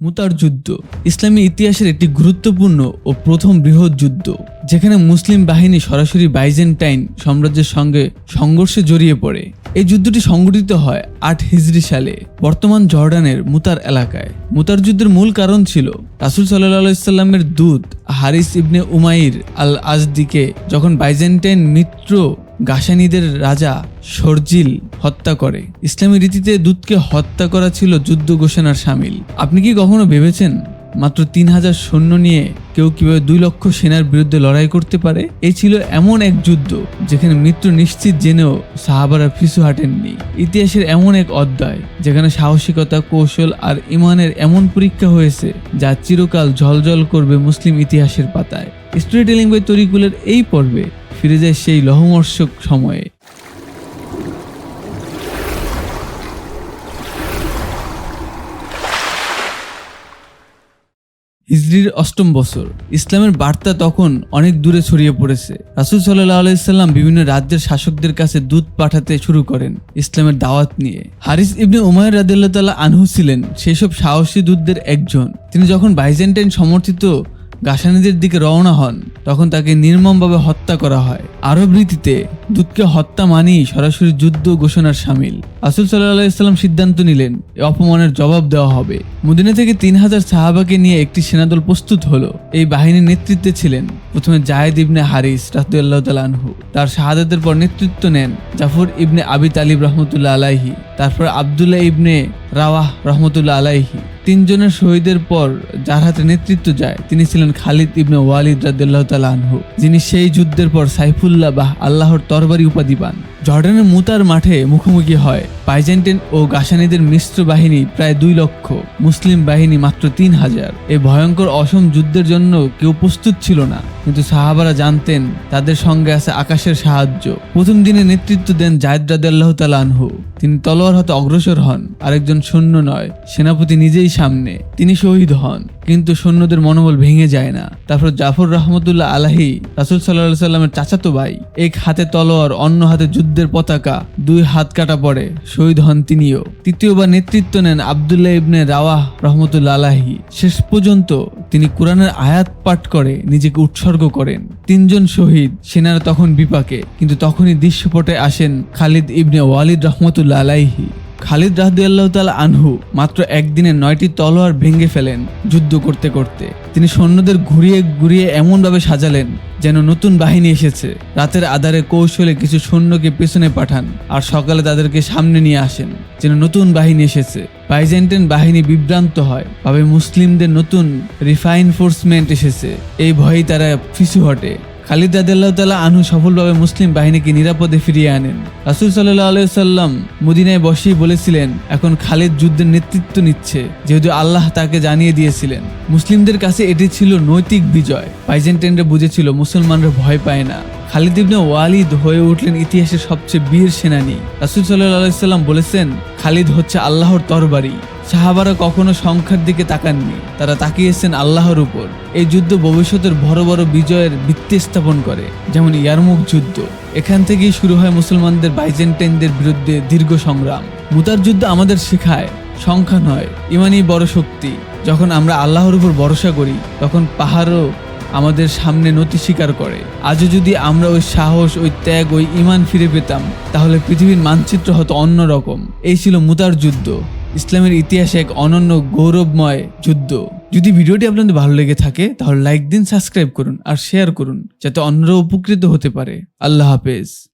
মুতার যুদ্ধ। ইসলামী ইতিহাসের একটি গুরুত্বপূর্ণ ও প্রথম বৃহৎ যুদ্ধ, যেখানে মুসলিম বাহিনী সরাসরি বাইজেন্টাইন সাম্রাজ্যের সঙ্গে সংঘর্ষে জড়িয়ে পড়ে। এই যুদ্ধটি সংঘটিত হয় আট হিজরি সালে, বর্তমান জর্ডানের মুতার এলাকায়। মুতার যুদ্ধের মূল কারণ ছিল, রাসুল সাল্লাহ সাল্লামের দূত হারিস ইবনে উমাইর আল আজদিকে যখন বাইজেন্টাইন মিত্র গাসানিদের রাজা শর্জিল হত্যা করে। ইসলামী রীতিতে দূতকে হত্যা করা ছিল যুদ্ধ ঘোষণার সামিল। আপনি কি কখনো ভেবেছেন মাত্র তিন হাজার সৈন্য নিয়ে কেউ কীভাবে দুই লক্ষ সেনার বিরুদ্ধে লড়াই করতে পারে? এই ছিল এমন এক যুদ্ধ যেখানে মৃত্যু নিশ্চিত জেনেও সাহাবারা পিছু হাঁটেননি। ইতিহাসের এমন এক অধ্যায় যেখানে সাহসিকতা, কৌশল আর ইমানের এমন পরীক্ষা হয়েছে যা চিরকাল ঝলঝল করবে মুসলিম ইতিহাসের পাতায়। স্টোরি টেলিং বাই তরিকুলের এই পর্বে ফিরে যায় সেই লহমর্ষক সময়ে। হিজরির অষ্টম বছর। ইসলামের বার্তা তখন অনেক দূরে ছড়িয়ে পড়েছে। রাসুল সাল্লাহ আলাইসাল্লাম বিভিন্ন রাজ্যের শাসকদের কাছে দূত পাঠাতে শুরু করেন ইসলামের দাওয়াত নিয়ে। হারিস ইবনে উমায়ের রাদিল্লাহ তাল্লাহ আনহু ছিলেন সেই সব সাহসী দূতদের একজন। তিনি যখন বাইজেন্টাইন সমর্থিত গাসানিদের দিকে রওনা হন, তখন তাকে নির্মমভাবে হত্যা করা হয়। আরব রীতিতে দূতকে হত্যা মানেই সরাসরি যুদ্ধ ঘোষণার সামিল। আসুল সাল্লাহ ইসলাম সিদ্ধান্ত নিলেন এই অপমানের জবাব দেওয়া হবে। মদিনা থেকে তিন হাজার সাহাবাকে নিয়ে একটি সেনাদল প্রস্তুত হলো। এই বাহিনীর নেতৃত্বে ছিলেন প্রথমে জায়েদ ইবনে হারিস রাহদুল্লাহ তালানহু তার শাহাদাতের পর নেতৃত্ব নেন জাফর ইবনে আবি তালিব রহমতুল্লাহ আলাহি তারপর আবদুল্লাহ ইবনে রাওয়াহ রহমতুল্লা আলাইহি। তিনজনের শহীদের পর যার হাতে নেতৃত্ব যায়, তিনি ছিলেন খালিদ ইবনে ওয়ালিদ রাদিল্লাহ তাল আনহু, যিনি সেই যুদ্ধের পর সাইফুল্লাহ বা আল্লাহর তরবারি উপাধি পান। জর্ডানের মুতার মাঠে মুখোমুখি হয় বাইজেন্টেন ও গাসানিদের মিশ্র বাহিনী প্রায় দুই লক্ষ, মুসলিম বাহিনী মাত্র তিন হাজার। এই ভয়ঙ্কর অসম যুদ্ধের জন্য কেউ প্রস্তুত ছিল না, কিন্তু সাহাবারা জানতেন তাদের সঙ্গে আছে আকাশের সাহায্য। প্রথম দিনে নেতৃত্ব দেন জায়দ রাদিল্লাহ তালা আনহু। তিনি তলোয়ার হতে অগ্রসর হন, আরেকজন সৈন্য নয়, সেনাপতি নিজেই সামনে। তিনি শহীদ হন, কিন্তু সৈন্যদের মনোবল ভেঙে যায় না। তারপর জাফর রহমতুল্লাহ আলাহি রাসুল সাল্লাহ সাল্লামের চাচাতো ভাই, এক হাতে তলোয়ার, অন্য হাতে যুদ্ধের পতাকা, দুই হাত কাটা পড়ে। শহীদ হন তিনিও। তৃতীয়বার নেতৃত্ব নেন আবদুল্লাহ ইবনে রাওয়াহ রহমতুল্লাহি শেষ পর্যন্ত তিনি কোরআনের আয়াত পাঠ করে নিজেকে উৎসর্গ করেন। তিনজন শহীদ, সেনারা তখন বিপাকে, কিন্তু তখনই দৃশ্যপটে আসেন খালিদ ইবনে ওয়ালিদ রহমতুল্লাহি খালিদ রাহদুল্লাহ তাল আনহু মাত্র একদিনে নয়টি তলোয়ার ভেঙে ফেলেন যুদ্ধ করতে করতে। তিনি সৈন্যদের ঘুরিয়ে ঘুরিয়ে এমনভাবে সাজালেন যেন নতুন বাহিনী এসেছে। রাতের আধারে কৌশলে কিছু সৈন্যকে পেছনে পাঠান আর সকালে তাদেরকে সামনে নিয়ে আসেন যেন নতুন বাহিনী এসেছে। বাইজেন্টাইন বাহিনী বিভ্রান্ত হয়, ভাবে মুসলিমদের নতুন রিফাইনফোর্সমেন্ট এসেছে। এই ভয়েই তারা পিছু হটে। খালিদ রাদিল্লাহ তালা আনহু সফলভাবে মুসলিম বাহিনীকে নিরাপদে ফিরিয়ে আনেন। রাসুল সাল্লাহ আলাইসাল্লাম মদিনায় বসেই বলেছিলেন, এখন খালিদ যুদ্ধের নেতৃত্ব নিচ্ছে, যেহেতু আল্লাহ তাকে জানিয়ে দিয়েছিলেন। মুসলিমদের কাছে এটি ছিল নৈতিক বিজয়। বাইজেন্টাইনরা বুঝেছিল, মুসলমানরা ভয় পায় না। খালিদ ইবনে ওয়ালিদ হয়ে উঠলেন ইতিহাসের সবচেয়ে বীর সেনানী। রাসুল সাল্লাহ আলাইসাল্লাম বলেছেন, খালিদ হচ্ছে আল্লাহর তরবারি। সাহাবারা কখনো সংখ্যার দিকে তাকাননি। তারা তাকিয়েছেন আল্লাহর উপর। এই যুদ্ধ ভবিষ্যতের বড় বড় বিজয়ের ভিত্তি স্থাপন করে, যেমন ইয়ারমুখ যুদ্ধ। এখান থেকেই শুরু হয় মুসলমানদের বাইজেন্টাইনদের বিরুদ্ধে দীর্ঘ সংগ্রাম। মুতার যুদ্ধ আমাদের শেখায়, সংখ্যা নয়, ইমানই বড় শক্তি। যখন আমরা আল্লাহর উপর ভরসা করি, তখন পাহাড়ও আমাদের সামনে নতি স্বীকার করে। আজও যদি আমরা ওই সাহস, ওই ত্যাগ, ওই ইমান ফিরে পেতাম, তাহলে পৃথিবীর মানচিত্র হতো অন্যরকম এই ছিল মুতার যুদ্ধ। ইসলামের ইতিহাসে এক অনন্য গৌরবময় যুদ্ধ। যদি ভিডিওটি আপনাদের ভালো লেগে থাকে, তাহলে লাইক দিন, সাবস্ক্রাইব করুন আর শেয়ার করুন, যাতে অন্যরা উপকৃত হতে পারে। আল্লাহ হাফেজ।